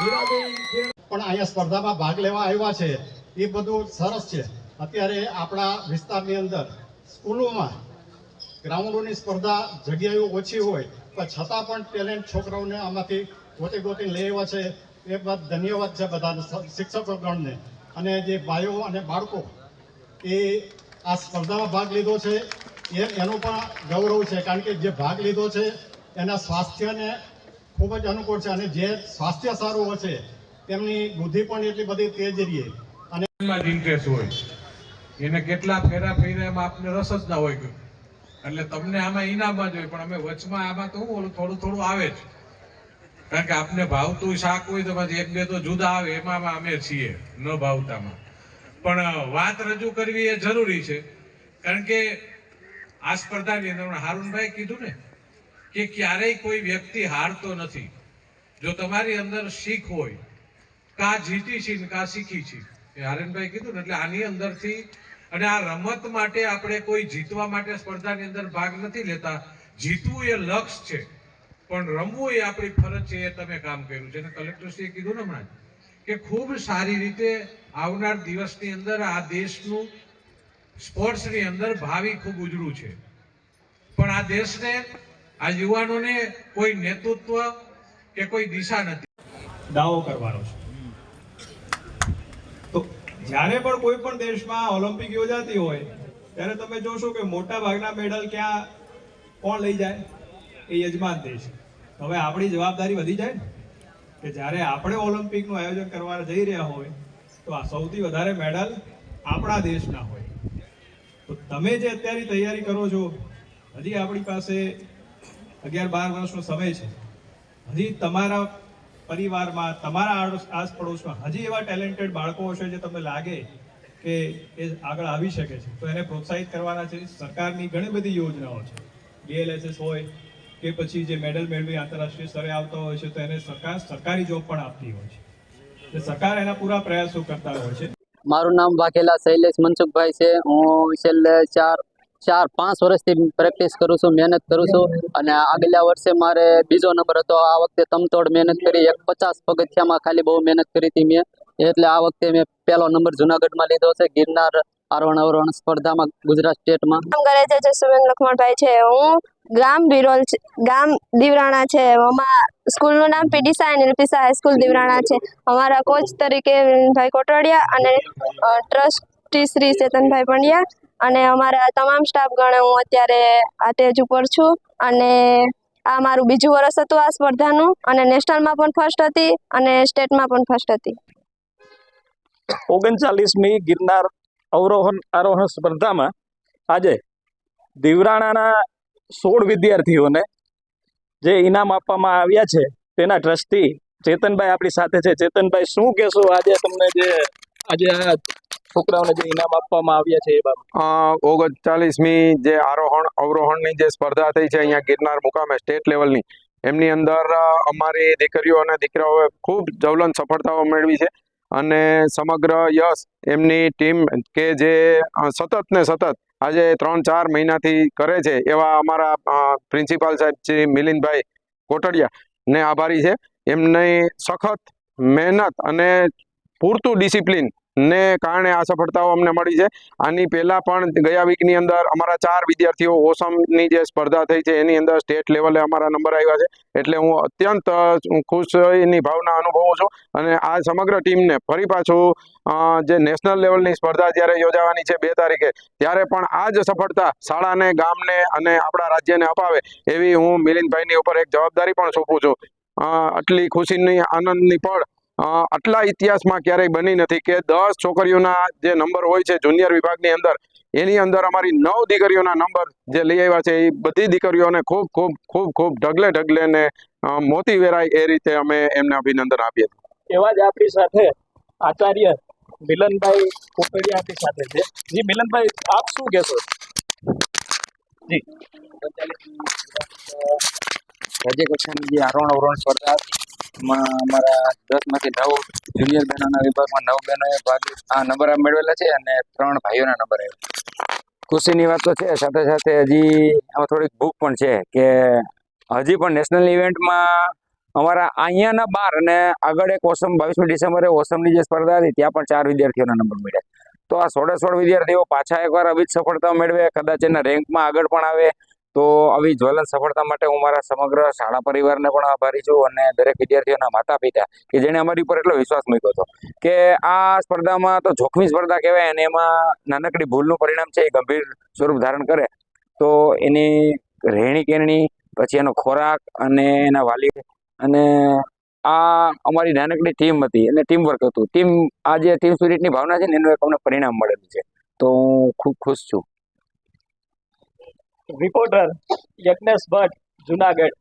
હીરાબેન કિરણ. પણ અહીંયા સ્પર્ધામાં ભાગ લેવા આવ્યા છે. એ બધું સરસ છે. અત્યારે આપણા વિસ્તારની અંદર સ્કૂલોમાં ગ્રાઉન્ડોની સ્પર્ધા જગ્યાઓ ઓછી હોય, પણ છતાં પણ ટેલેન્ટ છોકરાઓને આમાંથી ગોતી ગોતી લઈ આવ્યા છે. એ બાદ ધન્યવાદ છે બધા શિક્ષકોગણને. અને જે ભાઈઓ અને બાળકો એ આ સ્પર્ધામાં ભાગ લીધો છે. એનો પણ ગૌરવ છે, કારણ કે જે ભાગ લીધો છે, એના સ્વાસ્થ્યને ખૂબ જ અનુકૂળ છે અને જે સ્વાસ્થ્ય સારું હશે તેમની બુદ્ધિ પણ એટલી બધી તેજ રહીએ અને જ ઇન્ટરેસ્ટ હોય. એને કેટલા ફેરા ફેરામાં આપને રસ જ ના હોય એટલે તમને આમાં ઇનામમાં જ હોય, પણ અમે વચમાં આમાં તો હું થોડું થોડું આવે જ. કારણ કે આપને ભાવતું શાક હોય તો પછી એક બે તો જુદા આવે, એમાં અમે છીએ, ન ભાવતામાં. પણ વાત રજૂ કરવી એ જરૂરી છે. કારણ કે આ સ્પર્ધાની અંદર હારુનભાઈ કીધું ને કે ક્યારેય કોઈ વ્યક્તિ હારતો નથી. જો તમારી અંદર શીખ હોય, કા જીતી છે ને કા શીખી છે, એ હારનભાઈ કીધું ને, એટલે આની અંદરથી અને આ રમત માટે આપણે કોઈ જીતવા માટે સ્પર્ધાની અંદર ભાગ નથી લેતા. જીતવું એ લક્ષ્ય છે, પણ રમવું એ આપણી ફરજ છે, એ તમે કામ કર્યું છે. અને કલેક્ટરશ્રીએ કીધું ને હમણાં કે ખૂબ સારી રીતે આવનાર દિવસની અંદર આ દેશનું સ્પોર્ટ્સની અંદર ભાવિ ખૂબ ઉજળું છે. પણ આ દેશને, આ યુવાનોને કોઈ નેતૃત્વ કે કોઈ દિશા નથી. દાવો કરવાનો છે. તો જ્યારે પણ કોઈ પણ દેશમાં ઓલિમ્પિક યોજાતી હોય, ત્યારે તમે જોશો કે મોટા ભાગના મેડલ ક્યાં, કોણ લઈ જાય? એ યજમાન દેશ. હવે આપણી જવાબદારી વધી જાય કે જ્યારે આપણે ઓલિમ્પિકનું આયોજન કરવા જઈ રહ્યા હોય, તો આ સૌથી વધારે મેડલ આપણા દેશના હોય. તો તમે જે અત્યારે તૈયારી કરો છો, હજી આપણી પાસે અગિયાર બાર વર્ષનો સમય છે. હજી તમારા પરિવારમાં, તમારા આસ પડોશમાં હજી એવા ટેલેન્ટેડ બાળકો હશે જે તમને લાગે કે એ આગળ આવી શકે છે. તો એને પ્રોત્સાહિત કરવાના છે. સરકારની ઘણી બધી યોજનાઓ છે. બીએલએસએસ હોય કે પછી જે મેડલ મેળવી આંતરરાષ્ટ્રીય સ્તરે આવતા હોય છે, તો એને સરકાર સરકારી જોબ પણ આપતી હોય છે. સરકાર એના પૂરા પ્રયાસો કરતા હોય છે. મારું નામ વાઘેલા શૈલેષ મનસુખભાઈ છે. હું છેલ્લે ચાર ચાર, પાંચ વર્ષથી પ્રેક્ટિસ કરું છું, મહેનત કરું છું અને આગલા વર્ષે મારે બીજો નંબર હતો. આ વખતે તમતોડ મહેનત કરી, એક પચાસ પગથિયામાં ખાલી બહુ મહેનત કરી હતી મેં. એટલે આ વખતે મેં પહેલો નંબર જુનાગઢમાં લીધો છે. ગિરનાર આરોહણ અવરોહણ સ્પર્ધામાં ગુજરાત સ્ટેટમાં. કામ કરે છે જસુબેન લખમણભાઈ છે. હું ગામ બિરોલ ગામ દીવરાણા છે. એમાં સ્કૂલનું નામ પીડીસા એન્ડ એલપીસા હાઈસ્કૂલ દીવરાણા છે. અમારા કોચ તરીકે વિનભાઈ કોટડિયા અને ટ્રસ્ટી શ્રી ચેતનભાઈ પંડ્યા અને અમારા તમામ સ્ટાફ ગણે હું અત્યારે આ સ્ટેજ ઉપર છું. અને આ મારું બીજું વર્ષ હતું આ સ્પર્ધાનું અને નેશનલમાં પણ ફર્સ્ટ હતી અને સ્ટેટમાં પણ ફર્સ્ટ હતી. ઓગણચાલીસમી ગિરનાર અવરોહણ આરોહણ સ્પર્ધામાં આજે દીવરાણાના સોળ વિદ્યાર્થીઓને જે ઇનામ આપવામાં આવ્યા છે, તેના ટ્રસ્ટી ચેતનભાઈ આપણી સાથે છે. ચેતનભાઈ, શું કહેશો આજે તમને જે આજે આ છોકરાઓને જે ઇનામ આપવામાં આવ્યા છે એ બાબત? ઓગણચાલીસમી જે આરોહણ, અવરોહણની જે સ્પર્ધા થઈ છે અહીંયા ગિરનાર મુકામે સ્ટેટ લેવલની, એમની અંદર અમારી દીકરીઓ અને દીકરાઓએ ખૂબ જવલન સફળતાઓ મેળવી છે. અને સમગ્ર યશ એમની ટીમ કે જે સતત ને સતત આજે ત્રણ ચાર મહિનાથી કરે છે એવા અમારા પ્રિન્સિપાલ સાહેબ શ્રી મિલિંદભાઈ કોટડિયા ને આભારી છે. એમની સખત મહેનત અને પૂરતું ડિસિપ્લિન ને કારણે આ સફળતાઓ અમને મળી છે. આની પહેલા પણ ગયા વીકની અંદર અમારા ચાર વિદ્યાર્થીઓ ઓસમની જે સ્પર્ધા થઈ છે, એની અંદર સ્ટેટ લેવલે અમારા નંબર આવ્યા છે. એટલે હું અત્યંત ખુશની ભાવના અનુભવું છું અને આ સમગ્ર ટીમને ફરી પાછું જે નેશનલ લેવલની સ્પર્ધા જ્યારે યોજાવાની છે બે તારીખે, ત્યારે પણ આ જ સફળતા શાળાને, ગામને અને આપણા રાજ્યને અપાવે એવી હું મિલિંદભાઈની ઉપર એક જવાબદારી પણ સોંપું છું. આટલી ખુશીની, આનંદની પળ આટલા ઇતિહાસમાં ક્યારેય બની નથી કે દસ છોકરીઓના જે નંબર હોય છે જુનિયર વિભાગની અંદર એની અંદર અમારી નવ દીકરીઓના નંબર જે લઈ આવ્યા છે એ બધી દીકરીઓને ખૂબ ખૂબ ખૂબ ખૂબ ઢગલે ઢગલે ને મોતી વેરાય એ રીતે અમે એમને અભિનંદન આપીએ એવા જ આપણી સાથે આચાર્ય મિલનભાઈ કોટડિયા આપણી સાથે છે. જી મિલનભાઈ આપ શું કહેશો? જી. રાજ્ય કક્ષાની જે આરોહણ અવરોહણ સ્પર્ધા હતી એમાં અમારા દસમાંથી નવ જુનિયર બહેનોના વિભાગમાં નવ બહેનોએ ભાગ આ નંબર મેળવેલા છે અને ત્રણ ભાઈઓના નંબર આવ્યા ખુશીની વાત તો છે, સાથે સાથે હજી આમાં થોડીક ભૂખ પણ છે કે હજી પણ નેશનલ ઇવેન્ટમાં અમારા અહીંયાના બાર અને આગળ એક ઓસમ, બાવીસમી ડિસેમ્બરે ઓસમની જે સ્પર્ધા હતી, ત્યાં પણ ચાર વિદ્યાર્થીઓના નંબર મળ્યા તો આ સોળે સોળ વિદ્યાર્થીઓ પાછા એકવાર આવી સફળતા મેળવે, કદાચ એના રેન્કમાં આગળ પણ આવે તો આવી જ્વલન સફળતા માટે હું મારા સમગ્ર શાળા પરિવારને પણ આભારી છું અને દરેક વિદ્યાર્થીઓના માતા પિતા કે જેણે અમારી ઉપર એટલો વિશ્વાસ મૂક્યો હતો કે આ સ્પર્ધામાં તો જોખમી સ્પર્ધા કહેવાય અને એમાં નાનકડી ભૂલનું પરિણામ છે એ ગંભીર સ્વરૂપ ધારણ કરે. તો એની રહેણી કેરણી પછી એનો ખોરાક અને એના વાલી અને આ અમારી નાનકડી ટીમ હતી અને ટીમ વર્ક હતું. ટીમ આ જે ટીમ સ્પિરિટની ભાવના છે ને એનું એક અમને પરિણામ મળેલું છે. તો હું ખૂબ ખુશ છું. રિપોર્ટર યજ્ઞેશ ભટ્ટ જુનાગઢ.